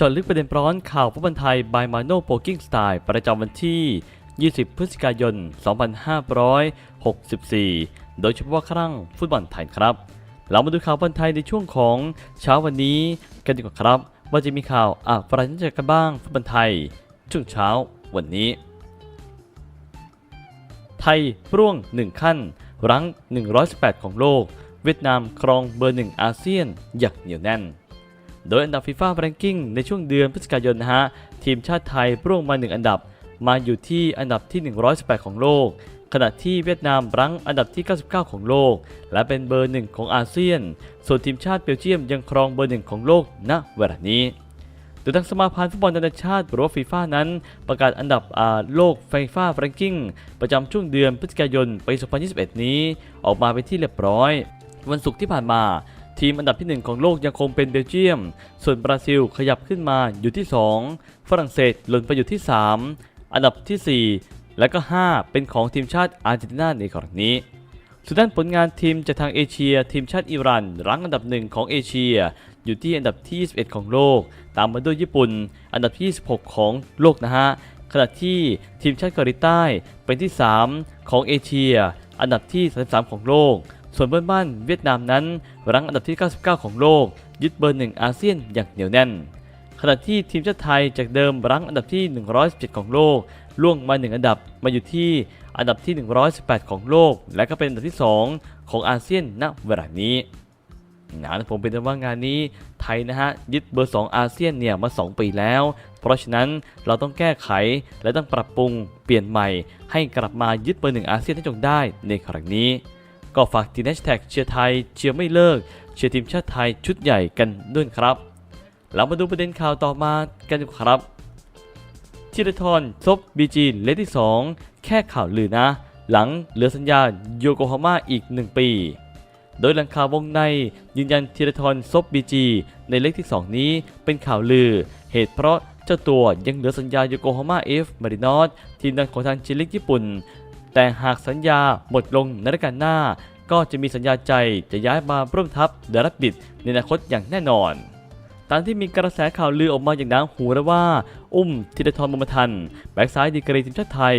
จาะลึกประเด็นร้อนข่าวฟุตบอลไทย by Mano Poking Style ประจำวันที่ 20 พฤศจิกายน 2564 โดยเฉพาะครั้งฟุตบอลไทยครับ เรามาดูข่าวฟุตบอลไทยในช่วงของเช้าวันนี้กันดีกว่าครับ ว่าจะมีข่าวอะไรน่าจะกันบ้างฟุตบอลไทย ช่วงเช้าวันนี้ ไทยร่วง 1 ขั้น รั้ง 118 ของโลก เวียดนามครองเบอร์1อาเซียนอย่างเหนียวแน่น โดยอันดับฟีฟ่าแรงกิ้งในช่วงเดือนพฤศจิกายนนะฮะทีมชาติไทยร่วงมา 1 อันดับ มาอยู่ที่อันดับที่ 118 ของโลก ขณะที่เวียดนามรั้งอันดับที่ 99 ของโลก และเป็นเบอร์หนึ่งของอาเซียน ส่วนทีมชาติเบลเยียมยังครองเบอร์หนึ่งของโลกณเวลานี้โดยทางสมาพันธ์ฟุตบอลนานาชาติหรือว่าฟีฟ่านั้นประกาศอันดับอาโลกฟีฟ่าแรงกิ้งประจำช่วงเดือนพฤศจิกายนปี 2021 นี้ ออกมาเป็นที่เรียบร้อย วันศุกร์ที่ผ่านมา ทีมอันดับที่ 1 ของโลกยังคงเป็นเบลเยียม ส่วนบราซิลขยับขึ้นมาอยู่ที่ 2 ฝรั่งเศสหล่นไปอยู่ที่ 3 อันดับทีสี่4 และก็ 5 เป็นของทีมชาติอาร์เจนตินาในครั้งนี้ส่วนด้านผลงานทีมจากทางเอเชีย ทีมชาติอิหร่านรั้งอันดับหนึ่งของเอเชีย อยู่ที่อันดับที่ 21 ของโลก ตามมาด้วยญี่ปุ่น อันดับที่ 26 ของโลกนะฮะขณะที่ทีมชาติเกาหลีใต้เป็นที่ 3 ของเอเชีย อันดับที่ 33 ของโลก ส่วนเพื่อนบ้านเวียดนามนั้นรั้งอันดับที่ 99 ของโลก ยึดเบอร์หนึ่งอาเซียนอย่างเหนียวแน่น ขณะที่ทีมชาติไทยจากเดิมรั้งอันดับที่ 117 ของโลก ล่วงมา 1 อันดับมาอยู่ที่อันดับที่ 118 ของโลก และก็เป็นอันดับที่ 2 ของอาเซียนณเวลานี้นะผมเป็นว่างานนี้ไทยนะฮะยึดเบอร์ 2 อาเซียนเนี่ยมา 2 ปีแล้ว เพราะฉะนั้นเราต้องแก้ไขและต้องปรับปรุงเปลี่ยนใหม่ ให้กลับมายึดเบอร์1อาเซียนให้จงได้ในครั้งนี้ ก็ฝากทีมแฮชแท็กเชียร์ไทยเชียร์ไม่เลิก เชียร์ทีมชาติไทยชุดใหญ่กันด้วยครับ เรามาดูประเด็นข่าวต่อมากันครับธีรทรซบบีจีเลขที่ 2 แค่ข่าวลือนะ หลังเหลือสัญญาโยโกฮาม่าอีก 1 ปี โดยหลังข่าววงในยืนยันธีรทรซบบีจีในเลขที่ 2 นี้เป็นข่าวลือ เหตุเพราะเจ้าตัวยังเหลือสัญญาโยโกฮาม่าเอฟมารินอสทีมดังของทางจิลิกญี่ปุ่น แต่หากสัญญาหมดลงในฤดูกาลหน้า ก็จะมีสัญญาใจจะย้ายมาร่วมทัพเดรับบิดในอนาคตอย่างแน่นอนตามที่มีกระแสข่าวลือออกมาอย่างหนาหูแล้วว่า อุ้มธีรทรบุญมาทัน แบ็กซ้ายดีกรีทีมชาติไทย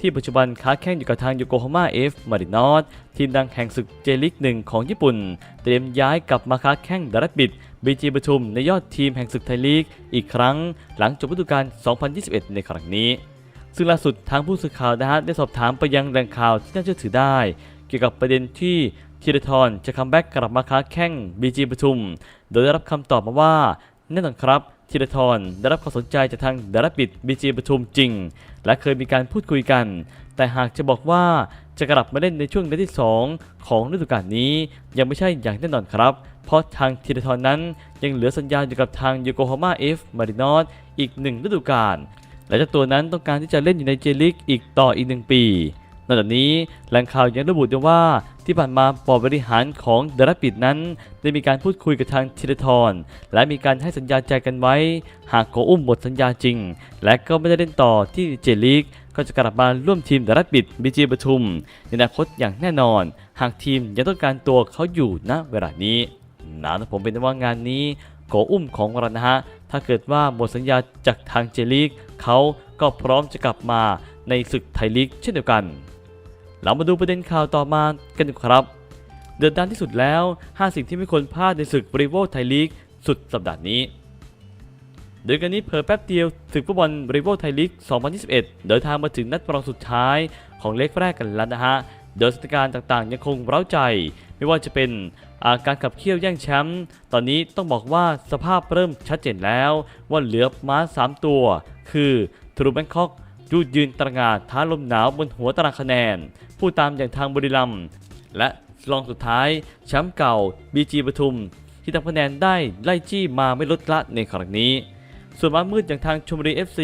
ที่ปัจจุบันค้าแข่งอยู่กับทางโยโกฮาม่าเอฟมารินอสทีมดังแห่งศึกเจลิกหนึ่งของญี่ปุ่น เตรียมย้ายกลับมาค้าแข่งดารับบิดบีจีปทุมในยอดทีมแห่งศึกไทยลีก อีกครั้งหลังจบฤดูกาล 2021 ในครั้งนี้ ซึ่งล่าสุดทางผู้สื่อข่าวนะฮะได้สอบถามไปยังแหล่งข่าวที่น่าเชื่อถือได้ เกี่ยวกับประเด็นที่ธีรทรจะคัมแบ็กกลับมาค้าแข่งบีจีปทุม โดยได้รับคำตอบมาว่าแน่นอนครับธีรทรได้รับความสนใจจากทางดารับิดบีจีปทุมจริง และเคยมีการพูดคุยกัน แต่หากจะบอกว่าจะกลับมาเล่นในช่วงเดือนที่ 2 ของฤดูกาลนี้ ยังไม่ใช่อย่างแน่นอนครับ เพราะทางธีรทรนั้นยังเหลือสัญญาอยู่กับทางโยโกฮาม่าเอฟมารินอสอีกหนึ่งฤดูกาล และเจ้าตัวนั้นต้องการที่จะเล่นอยู่ในเจลิกอีกต่ออีกหนึ่งปีนอกจากนี้แหล่งข่าวยังระบุด้วยว่าที่ผ่านมาบอร์ดบริหารของเดรับบิดนั้น ได้มีการพูดคุยกับทางธีรทรและมีการให้สัญญาใจกันไว้ หากโกอุ้มหมดสัญญาจริง และก็ไม่ได้เล่นต่อที่เจลิกก็จะกลับมาร่วมทีมเดรับบิดบีจีปทุม ในอนาคตอย่างแน่นอน หากทีมยังต้องการตัวเขาอยู่ณเวลานี้นะผมเป็นว่างานนี้ โกอุ้มของเรานะฮะ ถ้าเกิดว่าหมดสัญญาจากทางเจลิกเขาก็พร้อมจะกลับมาในศึกไทยลีกเช่นเดียวกัน เรามาดูประเด็นข่าวต่อมากันดีครับ เดือดดานที่สุดแล้ว 5 สิ่งที่ไม่ควรพลาดในศึกบริโวไทยลีกสุดสัปดาห์นี้โดยกันนี้เพอแป๊บเดียวศึกฟุตบอลบริโวไทยลีก 2021 เดินทางมาถึงนัดรองสุดท้ายของเลกแรกกันแล้วนะฮะ โดยสถานการณ์ต่างๆ ยังคงเร้าใจ ไม่ว่าจะเป็นอาการขับเคี่ยวแย่งแชมป์ตอนนี้ต้องบอกว่าสภาพเริ่มชัดเจนแล้ว ว่าเหลือม้า 3 ตัว คือทรูแบงคอกยูดยืนตระหงานท้าลมหนาวบนหัวตารางคะแนน ผู้ตามอย่างทางบุรีรัมย์และรองสุดท้ายแชมป์เก่า BG ปทุม ที่ทำคะแนนได้ไล่จี้มาไม่ลดละในครั้งนี้ส่วนม้ามืดอย่างทางชมบุรี FC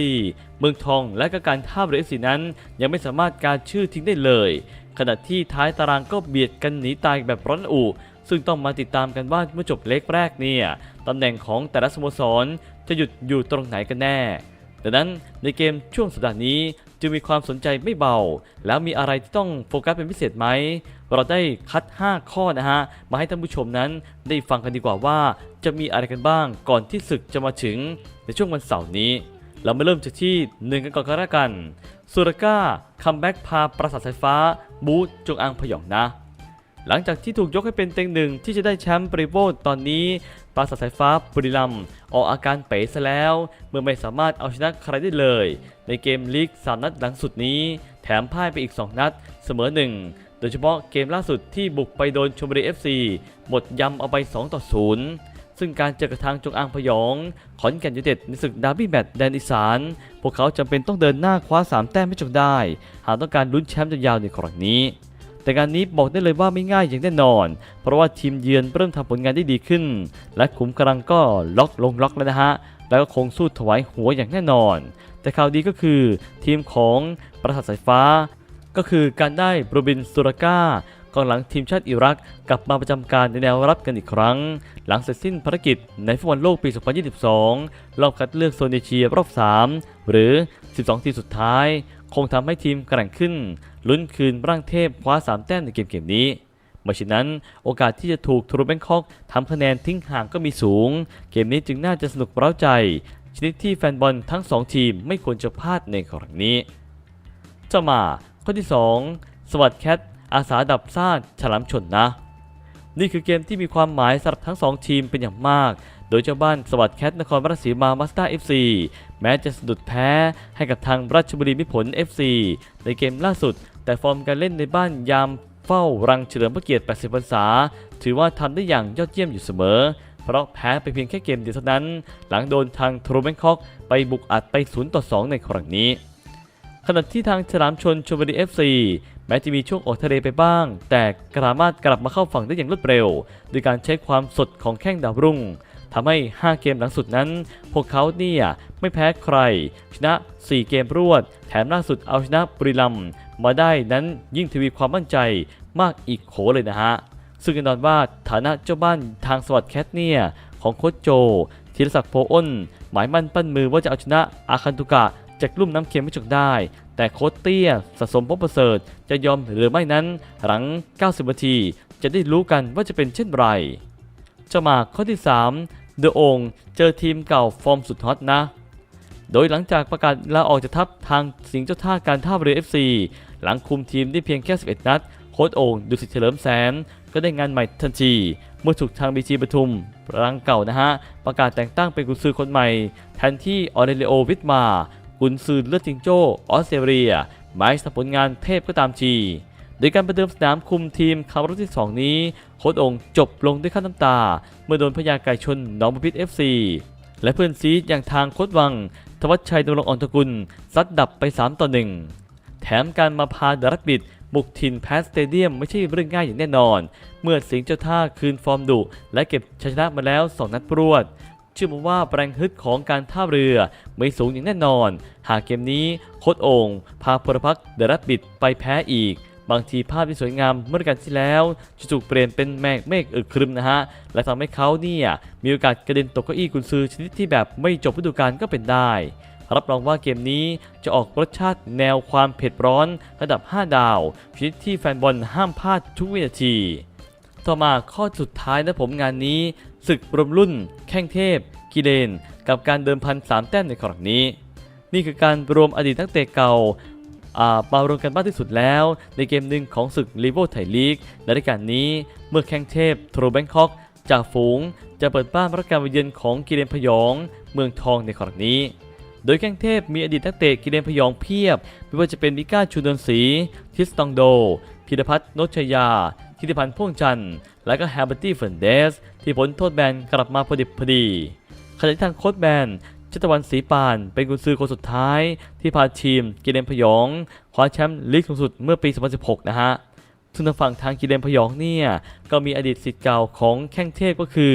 เมืองทองและก็การท่าเรือ FC นั้น ยังไม่สามารถการชื่อทิ้งได้เลย ขณะที่ท้ายตารางก็เบียดกันหนีตายแบบร้อนอุซึ่งต้องมาติดตามกันว่าเมื่อจบเล็กแรกเนี่ยตำแหน่งของแต่ละสโมสรจะหยุดอยู่ตรงไหนกันแน่ดังนั้นในเกมช่วงสัปดาห์นี้จึงมีความสนใจไม่เบา แล้วมีอะไรที่ต้องโฟกัสเป็นพิเศษไหม เราได้คัด 5 ข้อนะฮะ มาให้ท่านผู้ชมนั้นได้ฟังกันดีกว่าว่า จะมีอะไรกันบ้างก่อนที่ศึกจะมาถึงในช่วงวันเสาร์นี้ เรามาเริ่มจากที่หนึ่งกันก่อนก็แล้วกันสุรก้าคัมแบ็กพาปราสาทสายฟ้า บูธจงอางพยองนะ หลังจากที่ถูกยกให้เป็นเต็งหนึ่งที่จะได้แชมป์ปริโวตอนนี้ ปราสาทสายฟ้าบุรีรัมออกอาการเป๋ซะแล้ว เมื่อไม่สามารถเอาชนะใครได้เลย ในเกมลีก 3 นัดหลังสุดนี้ แถมพ่ายไปอีก 2 นัด เสมอ 1 โดยเฉพาะเกมล่าสุดที่บุกไปโดนชมบุรี FC หมดยำเอาไป 2 ต่อ 0 ซึ่งการเจอกับทางจงอางพยอง ขอนแก่นยูเต็ดในศึกดาร์บี้แมตช์แดนอีสาน พวกเขาจำเป็นต้องเดินหน้าคว้า 3 แต้มให้จงได้ หากต้องการลุ้นแชมป์ยาวในครั้งนี้ แต่การนี้บอกได้เลยว่าไม่ง่ายอย่างแน่นอน เพราะว่าทีมเยือนเริ่มทำผลงานได้ดีขึ้น และขุมกำลังก็ล็อกลงล็อกแล้วนะฮะ แล้วก็คงสู้ถวายหัวอย่างแน่นอน แต่ข่าวดีก็คือทีมของปราสาทสายฟ้า ก็คือการได้โรบินสุรก้า กองหลังทีมชาติอิรักกลับมาประจำการในแนวรับกันอีกครั้ง หลังเสร็จสิ้นภารกิจในฟุตบอลโลกปี 2022 รอบคัดเลือกโซนเอเชียรอบ 3 หรือ 12 ทีมสุดท้าย คงทำให้ทีมแกร่งขึ้น ลุ้นคืนร่างเทพคว้า 3 แต้มในเกมเกมนี้ไม่เช่นนั้นโอกาสที่จะถูกทรูแบงคอกทำคะแนนทิ้งห่างก็มีสูง เกมนี้จึงน่าจะสนุกเร้าใจ ชนิดที่แฟนบอลทั้ง 2 ทีมไม่ควรจะพลาดในครั้งนี้จะมาข้อที่ 2 สวัสดแคท อาสาดับซ่าดฉลามชนนะ นี่คือเกมที่มีความหมายสำหรับทั้ง 2 ทีมเป็นอย่างมาก โดยเจ้าบ้านสวัสดแคทนครราชสีมามาสเตอร์ FC แม้จะสะดุดแพ้ให้กับทางราชบุรีมิผล FC ในเกมล่าสุด แต่ฟอร์มการเล่นในบ้านยามเฝ้ารังเฉลิมพระเกียรติ 80 พรรษา ถือว่าทำได้อย่างยอดเยี่ยมอยู่เสมอ เพราะแพ้ไปเพียงแค่เกมเดียวเท่านั้น หลังโดนทางโทรแบงคอกไปบุกอัดไป 0 ต่อ 2 ในครั้งนี้ ขณะที่ทางฉลามชนชลบุรี FC แม้จะมีช่วงออกทะเลไปบ้าง แต่สามารถกลับมาเข้าฝั่งได้อย่างรวดเร็ว โดยการใช้ความสดของแข้งดาวรุ่งทำให้ 5 เกมหลังสุดนั้น พวกเขาเนี่ยไม่แพ้ใคร ชนะ 4 เกมรวด แถมล่าสุดเอาชนะบุรีรัมมาได้นั้นยิ่งทวีความมั่นใจมากอีกโขเลยนะฮะ ซึ่งแน่นอนว่าฐานะเจ้าบ้านทางสวัสดแคทเนี่ยของโค้ชโจธีรศักดิ์โพอ้น หมายมั่นปั้นมือว่าจะเอาชนะอาคันตุกะ จากลุ่มน้ำเค็มไม่จกได้ แต่โค้ชเตี้ยสะสมพบประเสริฐจะยอมหรือไม่นั้น หลัง 90 นาทีจะได้รู้กันว่าจะเป็นเช่นไรจะมาข้อที่ 3 เดอะองเจอทีมเก่าฟอร์มสุดฮอตนะ โดยหลังจากประกาศลาออกจากทัพทางสิงห์เจ้าท่าการท่าเรือ FC หลังคุมทีมได้เพียงแค่ 11 นัดโค้ชโอ่งดุสิตเฉลิมแสน ก็ได้งานใหม่ทันที เมื่อถูกทางบีจีปทุมรังเก่านะฮะ ประกาศแต่งตั้งเป็นกุนซือคนใหม่ แทนที่ออเรเลโอวิทมา กุนซือเลือดจิงโจ้ออสเตรเลียหมายสผลงานเทพก็ตามทีโดยการประเดิมสนามคุมทีมคารั้งที่ 2 นี้ โค้ชโองจบลงด้วยข้าน้ำตา เมื่อโดนพญาไก่ชนหนองบัวพิษ FC และเพื่อนซีอย่างทางโค้ชวัง ทวัชชัยดำรงอ่อนตะกุลซัดดับไป 3 ต่อ 1 แถมการมาพาดอะรักบิด บุกถิ่นแพสสเตเดียมไม่ใช่เรื่องง่ายอย่างแน่นอน เมื่อสิงห์เจ้าท่าคืนฟอร์มดุและเก็บชัยชนะมาแล้ว 2 นัดรวด เชื่อมาว่าแรงฮึดของการท่าเรือไม่สูงอย่างแน่นอน หากเกมนี้โค้ชโองพาพลพักเดอะรักบิดไปแพ้อีก บางทีภาพที่สวยงามเมื่อกันที่แล้วจะถูกเปลี่ยนเป็นแมกเมฆอึกครึมนะฮะ และทำให้เขาเนี่ยมีโอกาสกระเด็นตกเก้าอี้กุนซือชนิดที่แบบไม่จบฤดูกาลก็เป็นได้รับรองว่าเกมนี้จะออกรสชาติแนวความเผ็ดร้อนระดับ 5 ดาวชนิดที่แฟนบอลห้ามพลาดทุกวินาที ต่อมาข้อสุดท้ายนะผมงานนี้ ศึกรวมรุ่น แข้งเทพ กิเลน กับการเดิมพันสามแต้มในครั้งนี้ นี่คือการรวมอดีตนักเตะเก่าอ่ามารวมกันมากที่สุดแล้ว ในเกมหนึ่งของศึกลีโวไทยลีกในรายการนี้เมื่อแข้งเทพโทรแบงคอกจากฝูงจะเปิดบ้านรับการมาเยือนของกิเลนพยอง เมืองทองในครั้งนี้ โดยแข้งเทพมีอดีตนักเตะกิเลนพยองเพียบ ไม่ว่าจะเป็นมิก้าชูดนศรีทิสตองโด พิรพัฒน์นชยา ทิติพันธ์พ่วงจันทร์และก็แฮร์เบอร์ตี้เฟรนเดส ที่พ้นโทษแบนกลับมาพอดิบพอดีขณะที่ทางโค้ชแบนชัตวันศรีปาน เป็นกุนซือคนสุดท้าย ที่พาทีมกิเลนพยองคว้าแชมป์ลีกสูงสุดเมื่อปี 2016 นะฮะ ซึ่งทางฝั่งทางกิเลนพยองเนี่ย ก็มีอดีตสิทธิ์เก่าของแข้งเทพก็คือ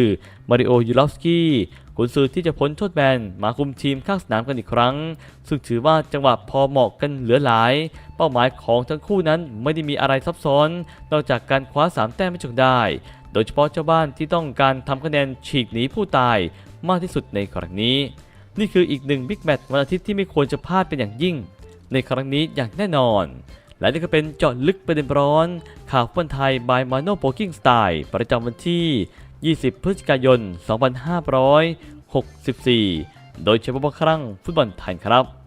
มาริโอยูลอฟสกี้กุนซือที่จะพ้นโทษแบนมาคุมทีมข้างสนามกันอีกครั้ง ซึ่งถือว่าจังหวะพอเหมาะกันเหลือหลาย เป้าหมายของทั้งคู่นั้นไม่ได้มีอะไรซับซ้อน นอกจากการคว้า 3 แต้มไม่จงได้ โดยเฉพาะเจ้าบ้านที่ต้องการทำคะแนนฉีกหนีผู้ตายมากที่สุดในครั้งนี้ นี่คืออีกหนึ่งบิ๊กแมตช์วันอาทิตย์ที่ไม่ควรจะพลาดเป็นอย่างยิ่ง ในครั้งนี้อย่างแน่นอน และนี่ก็เป็นเจาะลึกประเด็นร้อนข่าวฟุตบอลไทย by Mano Poking Style ประจำวันที่ 20 พฤศจิกายน 2564 โดยเฉพาะครั้งฟุตบอลไทยครับ